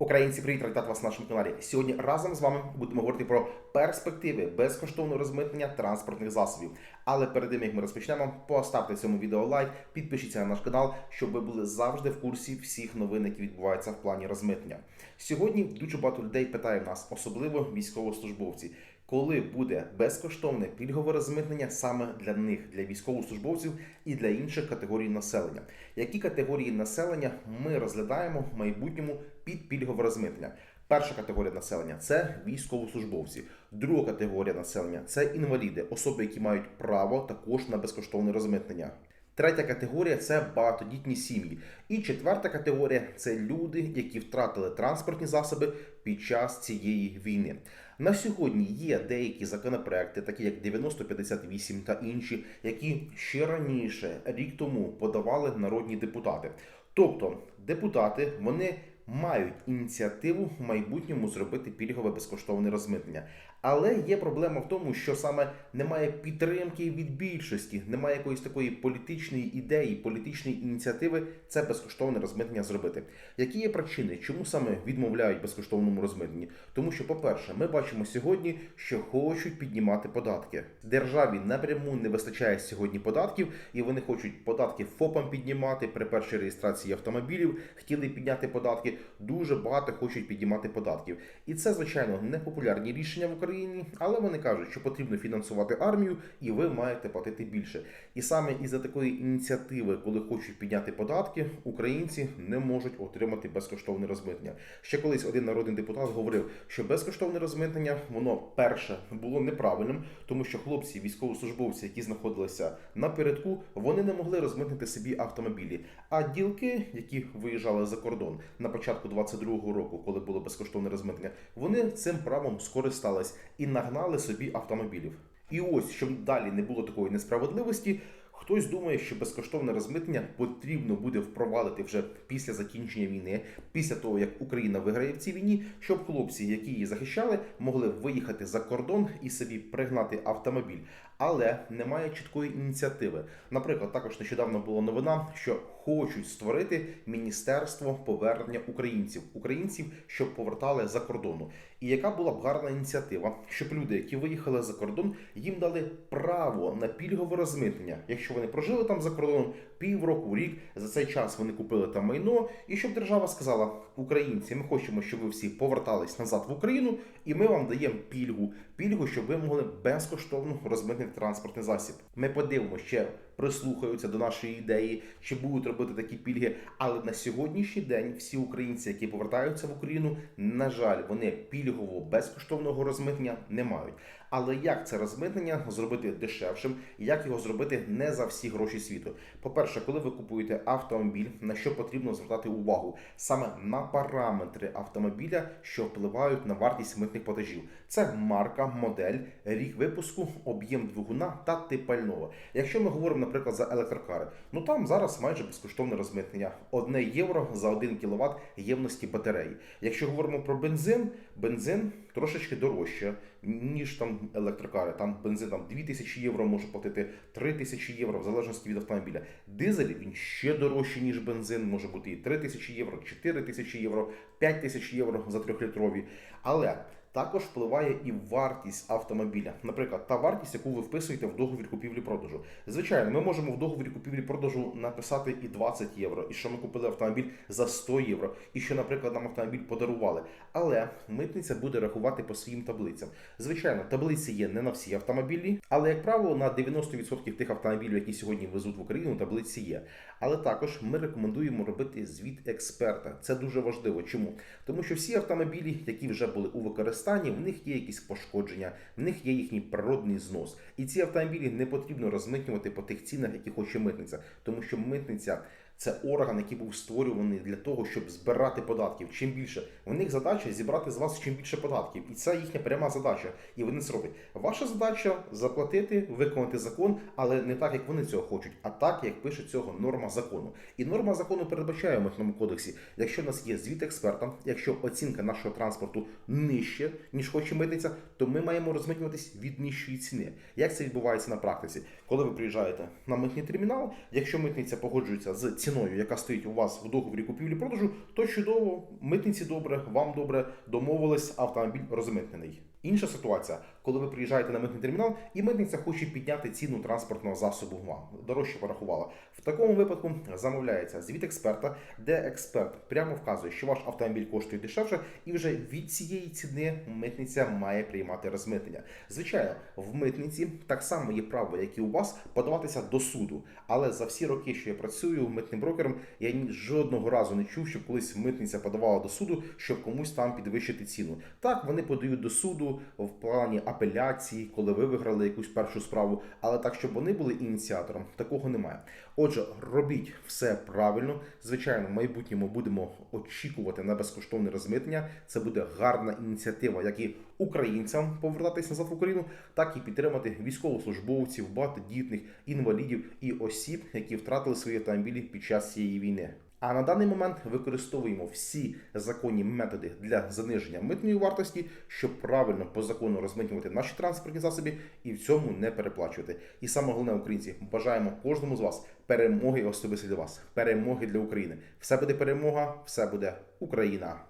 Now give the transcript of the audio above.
Українці, привіт, вітати вас на нашому каналі. Сьогодні разом з вами будемо говорити про перспективи безкоштовного розмитнення транспортних засобів. Але перед тим як ми розпочнемо, поставте цьому відео лайк, підпишіться на наш канал, щоб ви були завжди в курсі всіх новин, які відбуваються в плані розмитнення. Сьогодні дуже багато людей питає в нас, особливо військовослужбовці. Коли буде безкоштовне пільгове розмитнення саме для них, для військовослужбовців і для інших категорій населення? Які категорії населення ми розглядаємо в майбутньому під пільгове розмитнення? Перша категорія населення це військовослужбовці. Друга категорія населення це інваліди, особи, які мають право також на безкоштовне розмитнення. Третя категорія це багатодітні сім'ї. І четверта категорія це люди, які втратили транспортні засоби під час цієї війни. На сьогодні є деякі законопроекти, такі як 9058 та інші, які ще раніше, рік тому, подавали народні депутати. Тобто депутати вони мають ініціативу в майбутньому зробити пільгове безкоштовне розмитнення. Але є проблема в тому, що саме немає підтримки від більшості, немає якоїсь такої політичної ідеї, політичної ініціативи це безкоштовне розмитнення зробити. Які є причини, чому саме відмовляють безкоштовному розмитненні? Тому що, по-перше, ми бачимо сьогодні, що хочуть піднімати податки. Державі напряму не вистачає сьогодні податків, і вони хочуть податки ФОПам піднімати при першій реєстрації автомобілів. Хотіли підняти податки. Дуже багато хочуть піднімати податків, і це звичайно непопулярні рішення в Україні, але вони кажуть, що потрібно фінансувати армію, і ви маєте платити більше. І саме із-за такої ініціативи, коли хочуть підняти податки, українці не можуть отримати безкоштовне розмитнення. Ще колись один народний депутат говорив, що безкоштовне розмитнення воно перше було неправильним, тому що хлопці, військовослужбовці, які знаходилися напередку, вони не могли розмитнити собі автомобілі. А ділки, які виїжджали за кордон на початку 22-го року, коли було безкоштовне розмитнення, вони цим правом скористались і нагнали собі автомобілів. І ось, щоб далі не було такої несправедливості, хтось думає, що безкоштовне розмитнення потрібно буде впровадити вже після закінчення війни, після того як Україна виграє в цій війні, щоб хлопці, які її захищали, могли виїхати за кордон і собі пригнати автомобіль. Але немає чіткої ініціативи. Наприклад, також нещодавно була новина, що хочуть створити міністерство повернення українців, українців, щоб повертали за кордону. І яка була б гарна ініціатива, щоб люди, які виїхали за кордон, їм дали право на пільгове розмитнення, якщо вони прожили там за кордоном півроку, рік, за цей час вони купили там майно, і щоб держава сказала: Українці, ми хочемо, щоб ви всі повертались назад в Україну, і ми вам даємо пільгу, пільгу, щоб ви могли безкоштовно розмитнити транспортний засіб. Ми подивимося, ще прислухаються до нашої ідеї, чи будуть робити такі пільги. Але на сьогоднішній день всі українці, які повертаються в Україну, на жаль, вони пільгового безкоштовного розмитнення не мають. Але як це розмитнення зробити дешевшим, як його зробити не за всі гроші світу? По-перше, коли ви купуєте автомобіль, на що потрібно звертати увагу саме на параметри автомобіля, що впливають на вартість митних платежів. Це марка, модель, рік випуску, об'єм двигуна та тип пального. Якщо ми говоримо, наприклад, за електрокари, ну там зараз майже безкоштовне розмитнення 1 євро за 1 кВт ємності батареї. Якщо говоримо про бензин, бензин трошечки дорожче, ніж там електрокари. Там бензин там 2000 євро може платити 3000 євро в залежності від автомобіля. Дизель він ще дорожчий, ніж бензин, може бути і 3000 євро, 4000 євро, 5000 євро за 3-літрові. Але також впливає і вартість автомобіля. Наприклад, та вартість, яку ви вписуєте в договір купівлі-продажу. Звичайно, ми можемо в договорі купівлі-продажу написати і 20 євро, і що ми купили автомобіль за 100 євро, і що, наприклад, нам автомобіль подарували. Але митниця буде рахувати по своїм таблицям. Звичайно, таблиці є не на всі автомобілі, але як правило, на 90% тих автомобілів, які сьогодні везуть в Україну, таблиці є. Але також ми рекомендуємо робити звіт експерта. Це дуже важливо. Чому? Тому що всі автомобілі, які вже були у використанні, в них є якісь пошкодження, в них є їхній природний знос. І ці автомобілі не потрібно розмитнювати по тих цінах, які хоче митниця, тому що митниця. Це орган, який був створюваний для того, щоб збирати податків. Чим більше в них задача зібрати з вас чим більше податків, і це їхня пряма задача. І вони це роблять. Ваша задача заплатити, виконати закон, але не так, як вони цього хочуть, а так, як пише цього норма закону. І норма закону передбачає в митному кодексі, якщо в нас є звіт експерта, якщо оцінка нашого транспорту нижче, ніж хоче митниця, то ми маємо розмитнюватись від нижчої ціни. Як це відбувається на практиці? Коли ви приїжджаєте на митний термінал, якщо митниця погоджується з ціною, ціною, яка стоїть у вас в договорі купівлі-продажу, то чудово, митниці добре, вам добре домовились, автомобіль розмитнений. Інша ситуація, коли ви приїжджаєте на митний термінал, і митниця хоче підняти ціну транспортного засобу вам дорожче порахувала. В такому випадку замовляється звіт експерта, де експерт прямо вказує, що ваш автомобіль коштує дешевше, і вже від цієї ціни митниця має приймати розмитнення. Звичайно, в митниці так само є право, як і у вас, подаватися до суду. Але за всі роки, що я працюю митним брокером, я жодного разу не чув, щоб колись митниця подавала до суду, щоб комусь там підвищити ціну. Так, вони подають до суду в плані апеляції, коли ви виграли якусь першу справу, але так, щоб вони були ініціатором, такого немає. Отже, робіть все правильно. Звичайно, в майбутньому будемо очікувати на безкоштовне розмитнення. Це буде гарна ініціатива, як і українцям повертатись назад в Україну, так і підтримати військовослужбовців, багатодітних, інвалідів і осіб, які втратили свої автомобілі під час цієї війни. А на даний момент використовуємо всі законні методи для заниження митної вартості, щоб правильно по закону розмитнювати наші транспортні засоби і в цьому не переплачувати. І саме головне, українці, бажаємо кожному з вас перемоги особисто для вас, перемоги для України. Все буде перемога, все буде Україна.